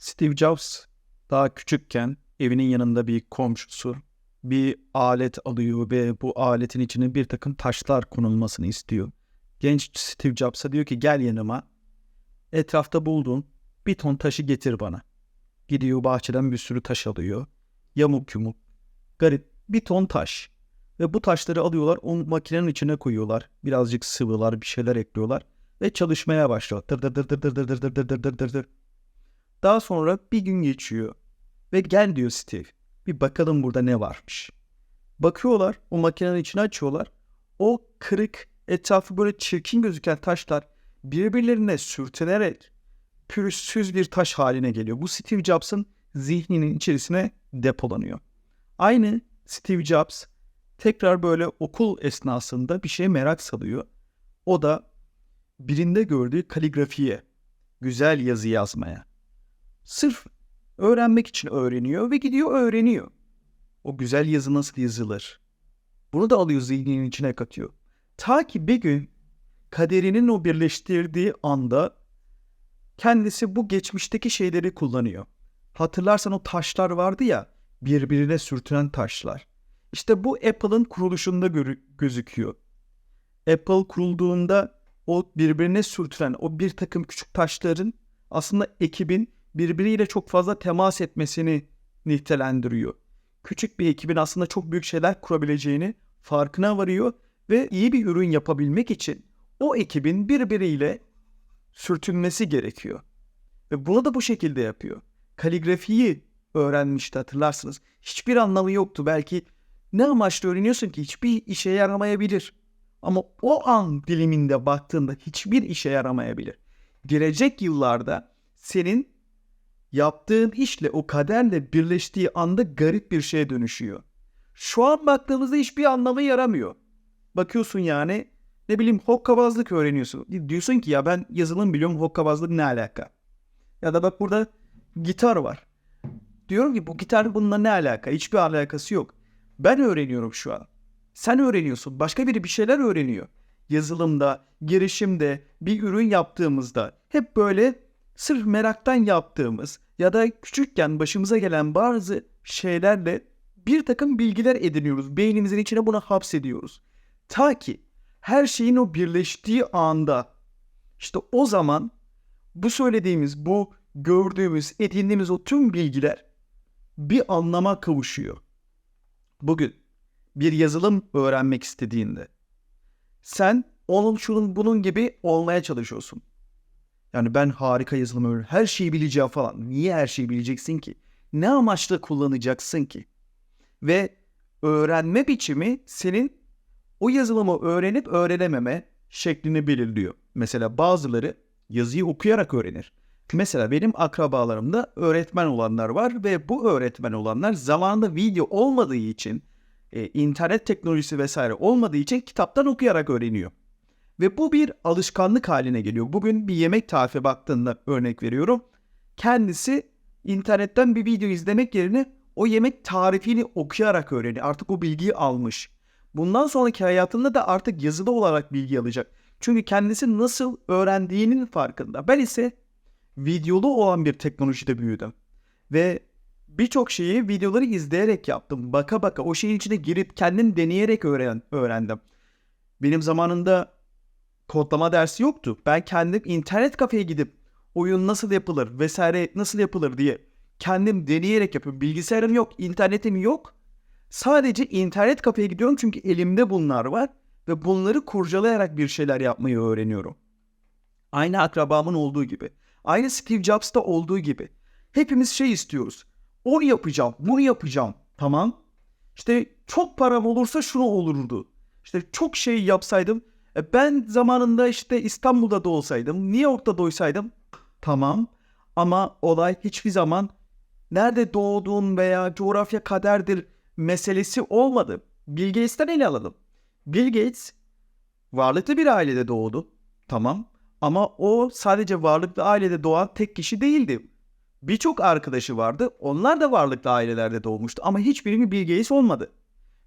Steve Jobs daha küçükken evinin yanında bir komşusu bir alet alıyor ve bu aletin içine bir takım taşlar konulmasını istiyor. Genç Steve Jobs'a diyor ki gel yanıma etrafta bulduğun bir ton taşı getir bana. Gidiyor bahçeden bir sürü taş alıyor. Yamuk yumuk, garip bir ton taş. Ve bu taşları alıyorlar o makinenin içine koyuyorlar. Birazcık sıvılar bir şeyler ekliyorlar. Ve çalışmaya başlıyor. Dır dır dır dır dır dır dır dır dır dır dır dır. Daha sonra bir gün geçiyor. Ve gel diyor Steve. Bir bakalım burada ne varmış. Bakıyorlar o makinenin içine açıyorlar. O kırık etrafı böyle çirkin gözüken taşlar birbirlerine sürtünerek pürüzsüz bir taş haline geliyor. Bu Steve Jobs'ın zihninin içerisine depolanıyor. Aynı Steve Jobs tekrar böyle okul esnasında bir şeye merak salıyor. O da birinde gördüğü kaligrafiye, güzel yazı yazmaya. Sırf öğrenmek için öğreniyor ve gidiyor öğreniyor. O güzel yazı nasıl yazılır? Bunu da alıyor zihninin içine katıyor. Ta ki bir gün kaderinin o birleştirdiği anda kendisi bu geçmişteki şeyleri kullanıyor. Hatırlarsan o taşlar vardı ya birbirine sürtünen taşlar. İşte bu Apple'ın kuruluşunda gözüküyor. Apple kurulduğunda o birbirine sürtünen o bir takım küçük taşların aslında ekibin birbiriyle çok fazla temas etmesini nitelendiriyor. Küçük bir ekibin aslında çok büyük şeyler kurabileceğini farkına varıyor ve iyi bir ürün yapabilmek için o ekibin birbiriyle sürtünmesi gerekiyor. Ve bunu da bu şekilde yapıyor. Kaligrafiyi öğrenmişti hatırlarsınız. Hiçbir anlamı yoktu. Belki ne amaçla öğreniyorsun ki hiçbir işe yaramayabilir. Ama o an diliminde baktığında hiçbir işe yaramayabilir. Gelecek yıllarda senin yaptığın işle o kaderle birleştiği anda garip bir şeye dönüşüyor. Şu an baktığımızda hiçbir anlamı yaramıyor. Bakıyorsun yani ne bileyim hokkabazlık öğreniyorsun. Diyorsun ki ya ben yazılım biliyorum hokkabazlık ne alaka? Ya da bak burada gitar var. Diyorum ki bu gitar bununla ne alaka? Hiçbir alakası yok. Ben öğreniyorum şu an. Sen öğreniyorsun. Başka biri bir şeyler öğreniyor. Yazılımda, girişimde, bir ürün yaptığımızda hep böyle sırf meraktan yaptığımız ya da küçükken başımıza gelen bazı şeylerle bir takım bilgiler ediniyoruz. Beynimizin içine bunu hapsediyoruz. Ta ki her şeyin o birleştiği anda işte o zaman bu söylediğimiz, bu gördüğümüz, edindiğimiz o tüm bilgiler bir anlama kavuşuyor. Bugün bir yazılım öğrenmek istediğinde sen onun şunun bunun gibi olmaya çalışıyorsun. Yani ben harika yazılım öğren, her şeyi bileceğim falan. Niye her şeyi bileceksin ki? Ne amaçla kullanacaksın ki? Ve öğrenme biçimi senin o yazılımı öğrenip öğrenememe şeklini belirliyor. Mesela bazıları yazıyı okuyarak öğrenir. Mesela benim akrabalarımda öğretmen olanlar var ve bu öğretmen olanlar zamanında video olmadığı için, e, internet teknolojisi vesaire olmadığı için kitaptan okuyarak öğreniyor. Ve bu bir alışkanlık haline geliyor. Bugün bir yemek tarifi baktığında örnek veriyorum. Kendisi internetten bir video izlemek yerine o yemek tarifini okuyarak öğreniyor. Artık o bilgiyi almış. Bundan sonraki hayatında da artık yazılı olarak bilgi alacak. Çünkü kendisi nasıl öğrendiğinin farkında. Ben ise videolu olan bir teknolojide büyüdüm. Ve birçok şeyi videoları izleyerek yaptım. Baka baka o şeyin içine girip kendim deneyerek öğren öğrendim. Benim zamanında kodlama dersi yoktu. Ben kendim internet kafeye gidip oyun nasıl yapılır vesaire nasıl yapılır diye kendim deneyerek yapıyorum. Bilgisayarım yok, internetim yok. Sadece internet kafeye gidiyorum çünkü elimde bunlar var ve bunları kurcalayarak bir şeyler yapmayı öğreniyorum. Aynı akrabamın olduğu gibi. Aynı Steve Jobs'ta olduğu gibi. Hepimiz şey istiyoruz. Onu yapacağım, bunu yapacağım. Tamam. İşte çok param olursa şunu olurdu. İşte çok şey yapsaydım. E ben zamanında işte İstanbul'da da olsaydım, New York'ta doysaydım. Tamam. Ama olay hiçbir zaman nerede doğduğun veya coğrafya kaderdir meselesi olmadı. Bill Gates'ten ele alalım. Bill Gates varlıklı bir ailede doğdu. Tamam. Ama o sadece varlıklı ailede doğan tek kişi değildi. Birçok arkadaşı vardı. Onlar da varlıklı ailelerde doğmuştu ama hiçbiri Bill Gates olmadı.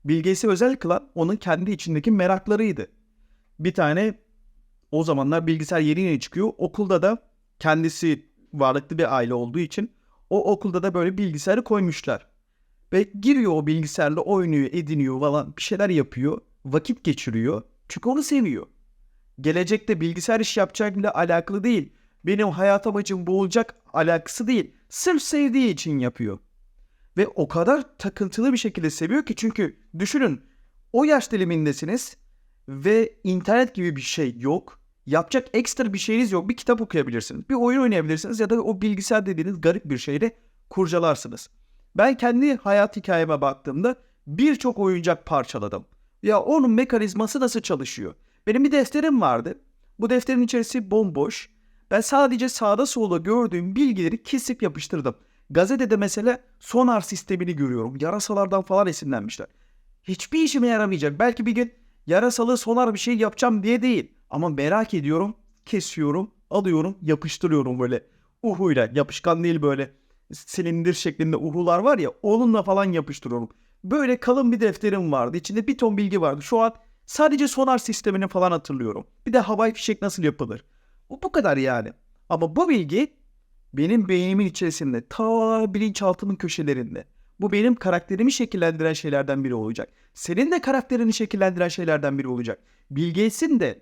Bill Gates'i özel kılan onun kendi içindeki meraklarıydı. Bir tane o zamanlar bilgisayar yeni yeni çıkıyor. Okulda da kendisi varlıklı bir aile olduğu için O okulda da böyle bilgisayarı koymuşlar. Ve giriyor o bilgisayarla oynuyor, ediniyor falan bir şeyler yapıyor. Vakit geçiriyor. Çünkü onu seviyor. Gelecekte bilgisayar iş yapacakla alakalı değil. Benim hayat amacım bu olacak alakası değil. Sırf sevdiği için yapıyor. Ve o kadar takıntılı bir şekilde seviyor ki çünkü düşünün o yaş dilimindesiniz ve internet gibi bir şey yok. Yapacak ekstra bir şeyiniz yok. Bir kitap okuyabilirsiniz. Bir oyun oynayabilirsiniz ya da o bilgisayar dediğiniz garip bir şeyle kurcalarsınız. Ben kendi hayat hikayeme baktığımda birçok oyuncak parçaladım. Ya onun mekanizması nasıl çalışıyor? Benim bir defterim vardı. Bu defterin içerisi bomboş. Ben sadece sağda solda gördüğüm bilgileri kesip yapıştırdım. Gazetede mesela sonar sistemini görüyorum. Yarasalardan falan esinlenmişler. Hiçbir işime yaramayacak. Belki bir gün yarasalı sonar bir şey yapacağım diye değil. Ama merak ediyorum, kesiyorum, alıyorum, yapıştırıyorum böyle uhuyla. Yapışkan değil böyle silindir şeklinde uhular var ya onunla falan yapıştırıyorum. Böyle kalın bir defterim vardı. İçinde bir ton bilgi vardı. Şu an sadece sonar sistemini falan hatırlıyorum. Bir de havai fişek nasıl yapılır. O bu kadar yani. Ama bu bilgi benim beynimin içerisinde ta bilinçaltımın köşelerinde. Bu benim karakterimi şekillendiren şeylerden biri olacak. Senin de karakterini şekillendiren şeylerden biri olacak. Bill Gates'in de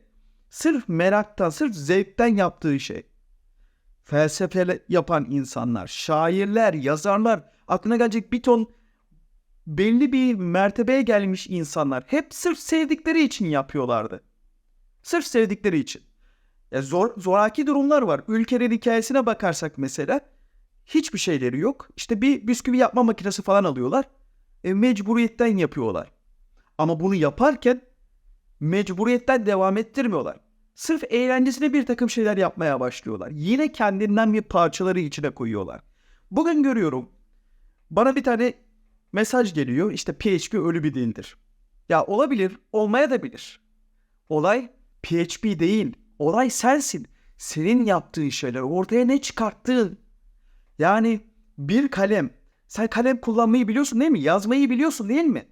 sırf meraktan, sırf zevkten yaptığı şey. Felsefe yapan insanlar, şairler, yazarlar, aklına gelecek bir ton belli bir mertebeye gelmiş insanlar hep sırf sevdikleri için yapıyorlardı. Sırf sevdikleri için. Ya zor, zoraki durumlar var. Ülkenin hikayesine bakarsak mesela hiçbir şeyleri yok. İşte bir bisküvi yapma makinesi falan alıyorlar. E, mecburiyetten yapıyorlar. Ama bunu yaparken mecburiyetten devam ettirmiyorlar. Sırf eğlencesine bir takım şeyler yapmaya başlıyorlar. Yine kendinden bir parçaları içine koyuyorlar. Bugün görüyorum. Bana bir tane mesaj geliyor. İşte PHP ölü bir dildir. Ya olabilir, olmaya da bilir. Olay PHP değil. Olay sensin. Senin yaptığın şeyler, ortaya ne çıkarttığın. Yani bir kalem. Sen kalem kullanmayı biliyorsun değil mi? Yazmayı biliyorsun değil mi?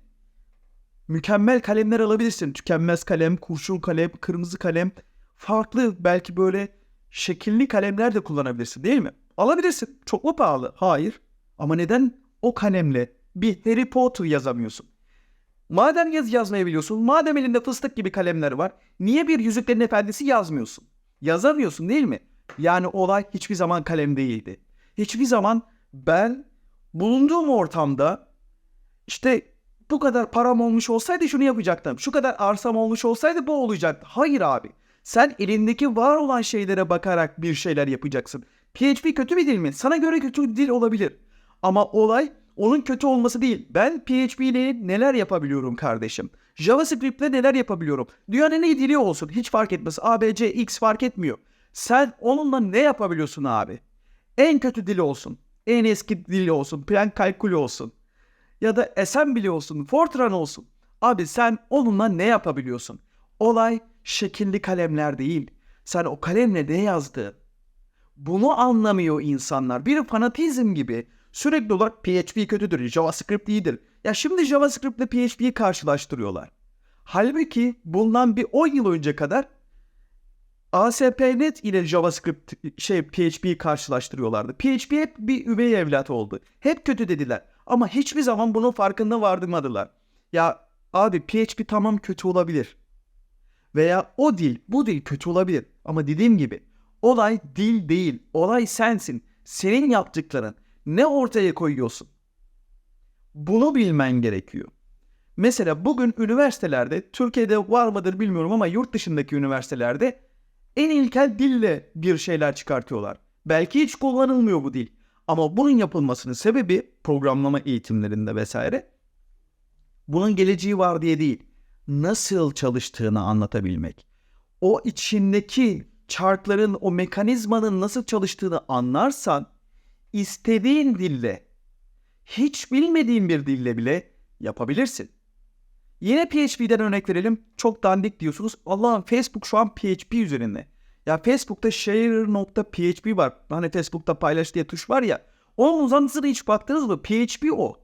Mükemmel kalemler alabilirsin. Tükenmez kalem, kurşun kalem, kırmızı kalem. Farklı belki böyle şekilli kalemler de kullanabilirsin değil mi? Alabilirsin. Çok mu pahalı? Hayır. Ama neden o kalemle bir Harry Potter yazamıyorsun? Madem yaz yazmayabiliyorsun, madem elinde fıstık gibi kalemler var, niye bir Yüzüklerin Efendisi yazmıyorsun? Yazamıyorsun değil mi? Yani olay hiçbir zaman kalem değildi. Hiçbir zaman ben bulunduğum ortamda işte bu kadar param olmuş olsaydı şunu yapacaktım. Şu kadar arsam olmuş olsaydı bu olacaktı. Hayır abi. Sen elindeki var olan şeylere bakarak bir şeyler yapacaksın. PHP kötü bir dil mi? Sana göre kötü bir dil olabilir. Ama olay onun kötü olması değil. Ben PHP ile neler yapabiliyorum kardeşim? JavaScript ile neler yapabiliyorum? Dünyanın ne dili olsun hiç fark etmez. A, B, C, X fark etmiyor. Sen onunla ne yapabiliyorsun abi? En kötü dili olsun. En eski dili olsun. Plan kalkülü olsun. Ya da assembly olsun. Fortran olsun. Abi sen onunla ne yapabiliyorsun? Olay şekilli kalemler değil. Sen o kalemle ne yazdın? Bunu anlamıyor insanlar. Bir fanatizm gibi sürekli olarak PHP kötüdür, JavaScript iyidir. Ya şimdi JavaScript ile PHP'yi karşılaştırıyorlar. Halbuki bundan bir 10 yıl önce kadar ASP.NET ile JavaScript şey PHP'yi karşılaştırıyorlardı. PHP hep bir üvey evlat oldu. Hep kötü dediler. Ama hiçbir zaman bunun farkında vardırmadılar. Ya abi PHP tamam kötü olabilir. Veya o dil, bu dil kötü olabilir. Ama dediğim gibi olay dil değil. Olay sensin. Senin yaptıkların. Ne ortaya koyuyorsun? Bunu bilmen gerekiyor. Mesela bugün üniversitelerde, Türkiye'de var mıdır bilmiyorum ama yurt dışındaki üniversitelerde en ilkel dille bir şeyler çıkartıyorlar. Belki hiç kullanılmıyor bu dil. Ama bunun yapılmasının sebebi programlama eğitimlerinde vesaire bunun geleceği var diye değil. Nasıl çalıştığını anlatabilmek. O içindeki chartların, o mekanizmanın nasıl çalıştığını anlarsan istediğin dille, hiç bilmediğin bir dille bile yapabilirsin. Yine PHP'den örnek verelim. Çok dandik diyorsunuz. Allah'ım Facebook şu an PHP üzerinde. Ya Facebook'ta share.php var. Hani Facebook'ta paylaş diye tuş var ya. Onun uzantısına hiç baktınız mı? PHP o.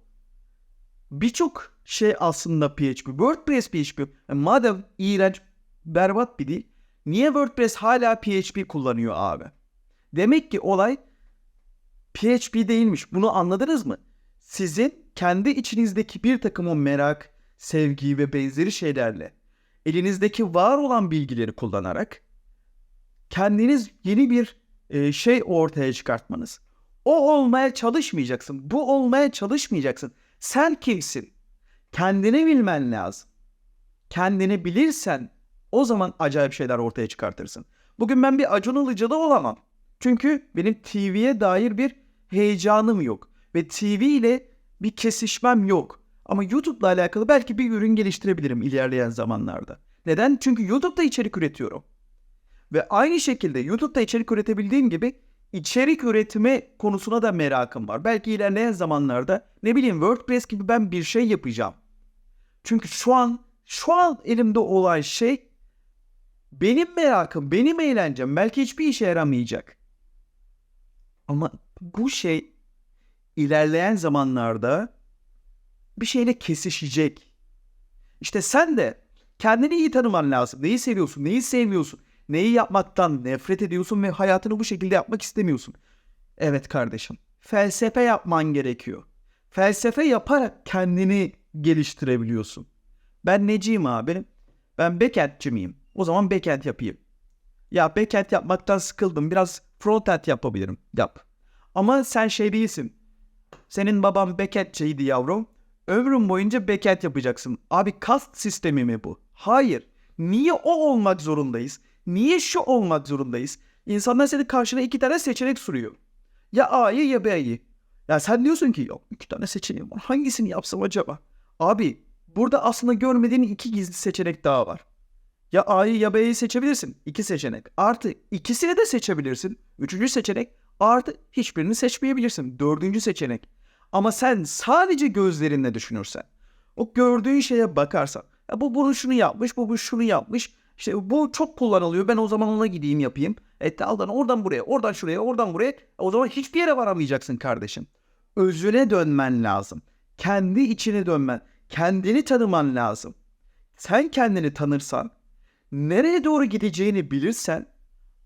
Birçok şey aslında PHP. WordPress PHP. Yani E, madem iğrenç, berbat bir dil. Niye WordPress hala PHP kullanıyor abi? Demek ki olay PHP değilmiş. Bunu anladınız mı? Sizin kendi içinizdeki bir takım o merak, sevgi ve benzeri şeylerle elinizdeki var olan bilgileri kullanarak kendiniz yeni bir e, şey ortaya çıkartmanız. O olmaya çalışmayacaksın. Bu olmaya çalışmayacaksın. Sen kimsin? Kendini bilmen lazım. Kendini bilirsen o zaman acayip şeyler ortaya çıkartırsın. Bugün ben bir Acun Ilıcalı olamam. Çünkü benim TV'ye dair bir heyecanım yok. Ve TV ile bir kesişmem yok. Ama YouTube'la alakalı belki bir ürün geliştirebilirim ilerleyen zamanlarda. Neden? Çünkü YouTube'da içerik üretiyorum. Ve aynı şekilde YouTube'da içerik üretebildiğim gibi içerik üretme konusuna da merakım var. Belki ilerleyen zamanlarda ne bileyim WordPress gibi ben bir şey yapacağım. Çünkü şu an şu an elimde olan şey benim merakım, benim eğlencem belki hiçbir işe yaramayacak. Ama bu şey ilerleyen zamanlarda bir şeyle kesişecek. İşte sen de kendini iyi tanıman lazım. Neyi seviyorsun, neyi sevmiyorsun, neyi yapmaktan nefret ediyorsun ve hayatını bu şekilde yapmak istemiyorsun. Evet kardeşim, felsefe yapman gerekiyor. Felsefe yaparak kendini geliştirebiliyorsun. Ben neciyim abi? Ben backend'ci miyim? O zaman backend yapayım. Ya backend yapmaktan sıkıldım. Biraz frontend yapabilirim. Yap. Ama sen şey değilsin. Senin baban backend'ciydi yavrum. Ömrün boyunca backend yapacaksın. Abi kast sistemi mi bu? Hayır. Niye o olmak zorundayız? Niye şu olmak zorundayız? İnsanlar senin karşına iki tane seçenek sunuyor. Ya A'yı ya B'yi. Ya sen diyorsun ki yok iki tane seçeneğim var. Hangisini yapsam acaba? Abi burada aslında görmediğin iki gizli seçenek daha var. Ya A'yı ya B'yi seçebilirsin. İki seçenek. Artı ikisini de seçebilirsin. Üçüncü seçenek artı hiçbirini seçmeyebilirsin. Dördüncü seçenek. Ama sen sadece gözlerinle düşünürsen, o gördüğün şeye bakarsan, ya bu bunu şunu yapmış, bu bu şunu yapmış. İşte bu çok kullanılıyor. Ben o zaman ona gideyim yapayım. E aldan oradan buraya, oradan şuraya, oradan buraya. E, o zaman hiçbir yere varamayacaksın kardeşim. Özüne dönmen lazım. Kendi içine dönmen, kendini tanıman lazım. Sen kendini tanırsan, nereye doğru gideceğini bilirsen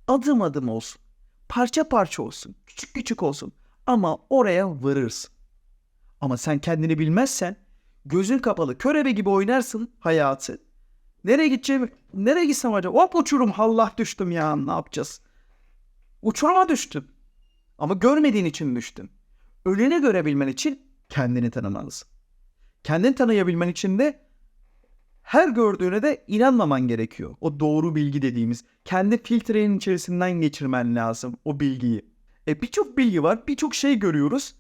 adım adım olsun. Parça parça olsun, küçük küçük olsun ama oraya varırsın. Ama sen kendini bilmezsen gözün kapalı körebe gibi oynarsın hayatı. Nereye gideceğimi, nereye gitsem acaba? Hop uçurum Allah düştüm ya ne yapacağız? Uçuruma düştüm. Ama görmediğin için düştün. Öleni görebilmen için kendini tanımalısın. Kendini tanıyabilmen için de her gördüğüne de inanmaman gerekiyor. O doğru bilgi dediğimiz. Kendi filtrenin içerisinden geçirmen lazım o bilgiyi. E birçok bilgi var, birçok şey görüyoruz.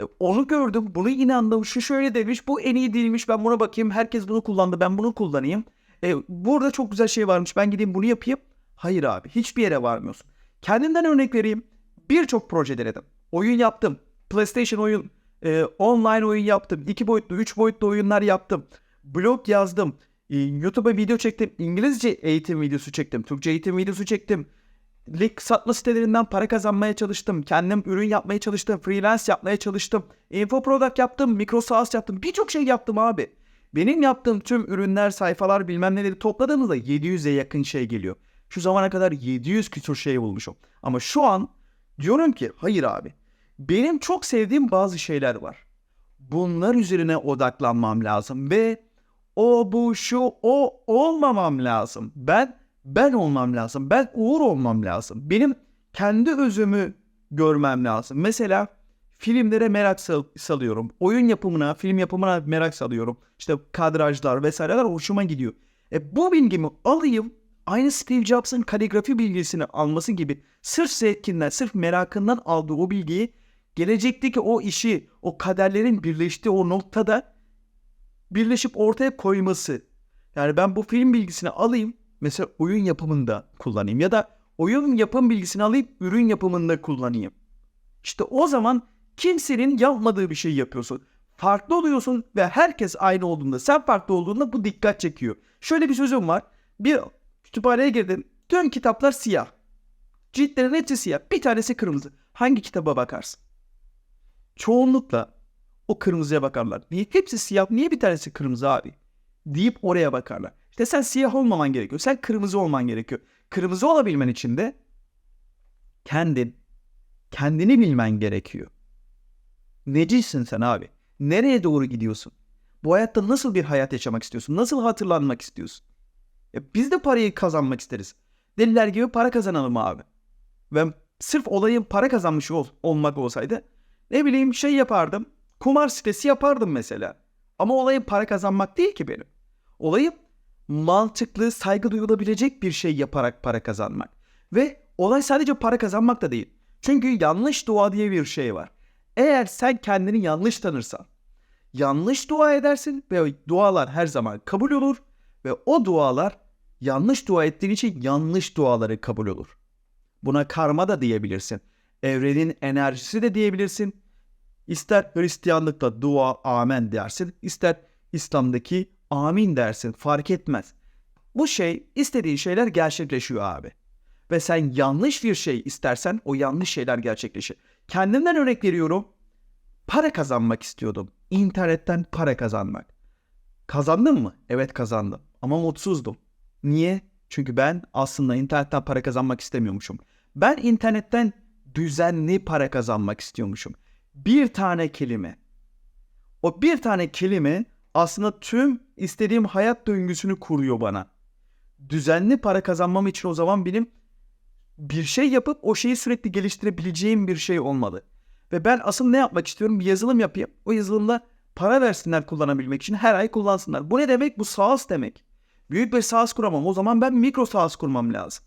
E, onu gördüm, bunu inandım, şu şöyle demiş, bu en iyi değilmiş, ben buna bakayım, herkes bunu kullandı, ben bunu kullanayım. E, burada çok güzel şey varmış, ben gideyim bunu yapayım. Hayır abi, hiçbir yere varmıyorsun. Kendimden örnek vereyim. Birçok proje denedim. Oyun yaptım. PlayStation oyun, e, online oyun yaptım. 2 boyutlu, 3 boyutlu oyunlar yaptım. Blog yazdım. E, YouTube'a video çektim. İngilizce eğitim videosu çektim. Türkçe eğitim videosu çektim. Link satma sitelerinden para kazanmaya çalıştım. Kendim ürün yapmaya çalıştım. Freelance yapmaya çalıştım. Info product yaptım. Micro SaaS yaptım. Birçok şey yaptım abi. Benim yaptığım tüm ürünler, sayfalar bilmem neleri topladığımızda 700'e yakın şey geliyor. Şu zamana kadar 700 küsur şey bulmuşum. Ama şu an diyorum ki hayır abi. Benim çok sevdiğim bazı şeyler var. Bunlar üzerine odaklanmam lazım ve o bu şu o olmamam lazım. Ben ben olmam lazım. Ben Uğur olmam lazım. Benim kendi özümü görmem lazım. Mesela filmlere merak sal- salıyorum. Oyun yapımına, film yapımına merak salıyorum. İşte kadrajlar vesaireler hoşuma gidiyor. E bu bilgimi alayım. Aynı Steve Jobs'ın kaligrafi bilgisini alması gibi sırf zevkinden, sırf merakından aldığı o bilgiyi gelecekteki o işi, o kaderlerin birleştiği o noktada birleşip ortaya koyması. Yani ben bu film bilgisini alayım, mesela oyun yapımında kullanayım ya da oyun yapım bilgisini alayım ürün yapımında kullanayım. İşte o zaman kimsenin yapmadığı bir şey yapıyorsun. Farklı oluyorsun ve herkes aynı olduğunda sen farklı olduğunda bu dikkat çekiyor. Şöyle bir sözüm var. Bir kütüphaneye girdim. Tüm kitaplar siyah. Ciltlerin hepsi siyah. Bir tanesi kırmızı. Hangi kitaba bakarsın? Çoğunlukla o kırmızıya bakarlar. Niye hepsi siyah? Niye bir tanesi kırmızı abi? Deyip oraya bakarlar. İşte sen siyah olmaman gerekiyor. Sen kırmızı olman gerekiyor. Kırmızı olabilmen için de kendin kendini bilmen gerekiyor. Necisin sen abi? Nereye doğru gidiyorsun? Bu hayatta nasıl bir hayat yaşamak istiyorsun? Nasıl hatırlanmak istiyorsun? Ya biz de parayı kazanmak isteriz. Deliler gibi para kazanalım abi. Ve sırf olayın para kazanmış ol, olmak olsaydı ne bileyim şey yapardım. Kumar sitesi yapardım mesela. Ama olayın para kazanmak değil ki benim. Olayım mantıklı, saygı duyulabilecek bir şey yaparak para kazanmak. Ve olay sadece para kazanmak da değil. Çünkü yanlış dua diye bir şey var. Eğer sen kendini yanlış tanırsan, yanlış dua edersin ve dualar her zaman kabul olur ve o dualar yanlış dua ettiğin için yanlış duaları kabul olur. Buna karma da diyebilirsin. Evrenin enerjisi de diyebilirsin. İster Hristiyanlıkta dua amen dersin, ister İslam'daki amin dersin fark etmez. Bu şey istediğin şeyler gerçekleşiyor abi. Ve sen yanlış bir şey istersen o yanlış şeyler gerçekleşir. Kendimden örnek veriyorum. Para kazanmak istiyordum. İnternetten para kazanmak. Kazandım mı? Evet kazandım. Ama mutsuzdum. Niye? Çünkü ben aslında internetten para kazanmak istemiyormuşum. Ben internetten düzenli para kazanmak istiyormuşum. Bir tane kelime. O bir tane kelime aslında tüm istediğim hayat döngüsünü kuruyor bana. Düzenli para kazanmam için o zaman benim bir şey yapıp o şeyi sürekli geliştirebileceğim bir şey olmalı. Ve ben asıl ne yapmak istiyorum? Bir yazılım yapayım. O yazılımda para versinler kullanabilmek için her ay kullansınlar. Bu ne demek? Bu SaaS demek. Büyük bir SaaS kuramam. O zaman ben mikro SaaS kurmam lazım.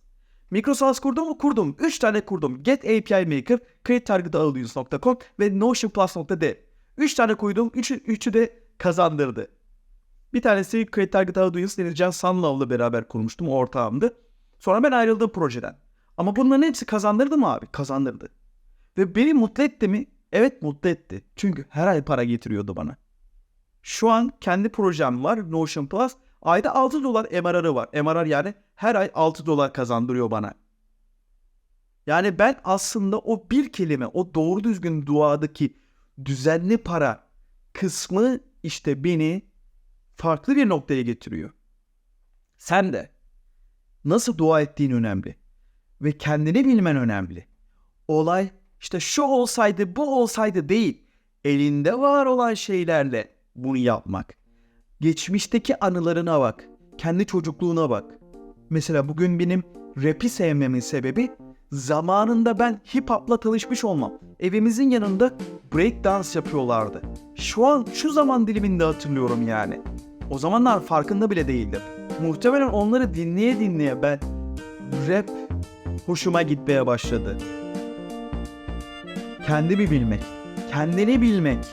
Mikro SaaS kurdum mu? Kurdum. 3 tane kurdum. Get API Maker, CreateTargetAudience.com ve NotionPlus.de. 3 tane koydum. 3'ü, üçü de kazandırdı. Bir tanesi Create Target Audience Deniz Can Sanlav'la beraber kurmuştum. Ortağımdı. Sonra ben ayrıldım projeden. Ama bunların hepsi kazandırdı mı abi? Kazandırdı. Ve beni mutlu etti mi? Evet mutlu etti. Çünkü her ay para getiriyordu bana. Şu an kendi projem var Notion Plus. Ayda 6 dolar MRR'ı var. MRR yani her ay 6 dolar kazandırıyor bana. Yani ben aslında o bir kelime, o doğru düzgün duadaki düzenli para kısmı işte beni farklı bir noktaya getiriyor. Sen de nasıl dua ettiğin önemli ve kendini bilmen önemli. Olay işte şu olsaydı bu olsaydı değil. Elinde var olan şeylerle bunu yapmak. Geçmişteki anılarına bak. Kendi çocukluğuna bak. Mesela bugün benim rap'i sevmemin sebebi zamanında ben hip hop'la tanışmış olmam. Evimizin yanında break dance yapıyorlardı. Şu an şu zaman diliminde hatırlıyorum yani. O zamanlar farkında bile değildim. Muhtemelen onları dinleye dinleye ben rap hoşuma gitmeye başladı. Kendimi bilmek, kendini bilmek.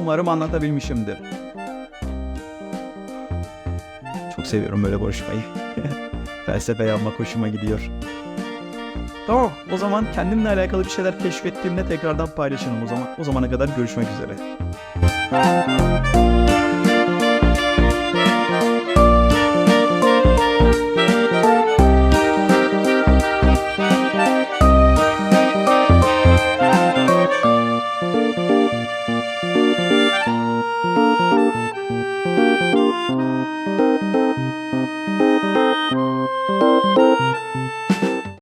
Umarım anlatabilmişimdir. Çok seviyorum böyle konuşmayı. Felsefe yapmak hoşuma gidiyor. Tamam, o zaman kendimle alakalı bir şeyler keşfettiğimde tekrardan paylaşırım o zaman. O zamana kadar görüşmek üzere.